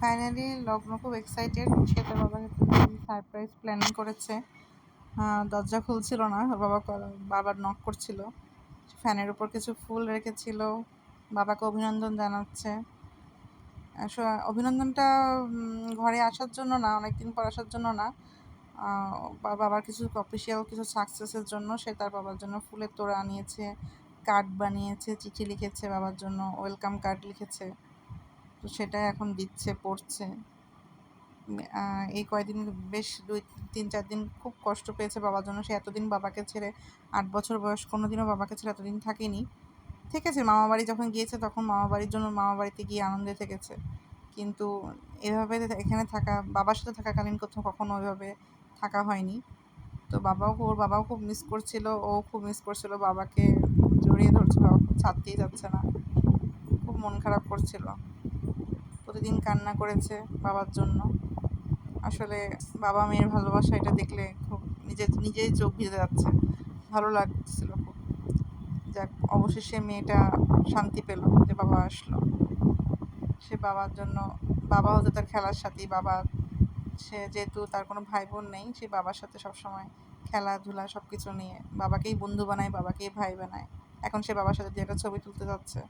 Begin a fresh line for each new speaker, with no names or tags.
Finally লগ্ন খুব excited সে তার বাবাকে সারপ্রাইজ প্ল্যানিং করেছে। দরজা খুলছিল না, বাবা বারবার নক করছিল। ফ্যানের উপর কিছু ফুল রেখেছিল, বাবাকে অভিনন্দন জানাচ্ছে। অভিনন্দনটা ঘরে আসার জন্য না, অনেকদিন পর আসার জন্য না। বাবার কিছু অফিসিয়াল কিছু সাকসেসের জন্য সে তার বাবার জন্য ফুলের তোড়া আনিয়েছে কার্ড বানিয়েছে, চিঠি লিখেছে বাবার জন্য ওয়েলকাম কার্ড লিখেছে। তো সেটাই এখন দিচ্ছে পড়ছে। এই কয়দিন বেশ দুই তিন চার দিন খুব কষ্ট পেয়েছে বাবার জন্য। সে এতদিন বাবাকে ছেড়ে আট বছর বয়স কোনো দিনও বাবাকে ছেড়ে এতদিন থাকেনি। থেকেছে মামা বাড়ি যখন গিয়েছে তখন মামা বাড়ির জন্য মামা বাড়িতে গিয়ে আনন্দে থেকেছে। কিন্তু এভাবে এখানে থাকা বাবার সাথে থাকাকালীন কোথাও কখনো ওইভাবে থাকা হয়নি। তো বাবাও ওর বাবাও খুব মিস করছিল ও খুব মিস করছিল বাবাকে। জড়িয়ে ধরছে বাবা ছাড়তেই যাচ্ছে না। খুব মন খারাপ করছিল। প্রতিদিন কান্না করেছে বাবার জন্য। আসলে বাবা মেয়ের ভালোবাসা এটা দেখলে খুব নিজের, নিজেই চোখ ভিজে যাচ্ছে। ভালো লাগছিল খুব। যাক, অবশেষে মেয়েটা শান্তি পেল যে বাবা আসলো। সে বাবার জন্য, বাবা হচ্ছে তার খেলার সাথী, বাবা সে যেহেতু তার কোনো ভাই বোন নেই, সে বাবার সাথে সবসময় খেলাধুলা সব কিছু নিয়ে, বাবাকেই বন্ধু বানায়, বাবাকেই ভাই বানায়। এখন সে বাবার সাথে দিয়ে একটা ছবি তুলতে যাচ্ছে।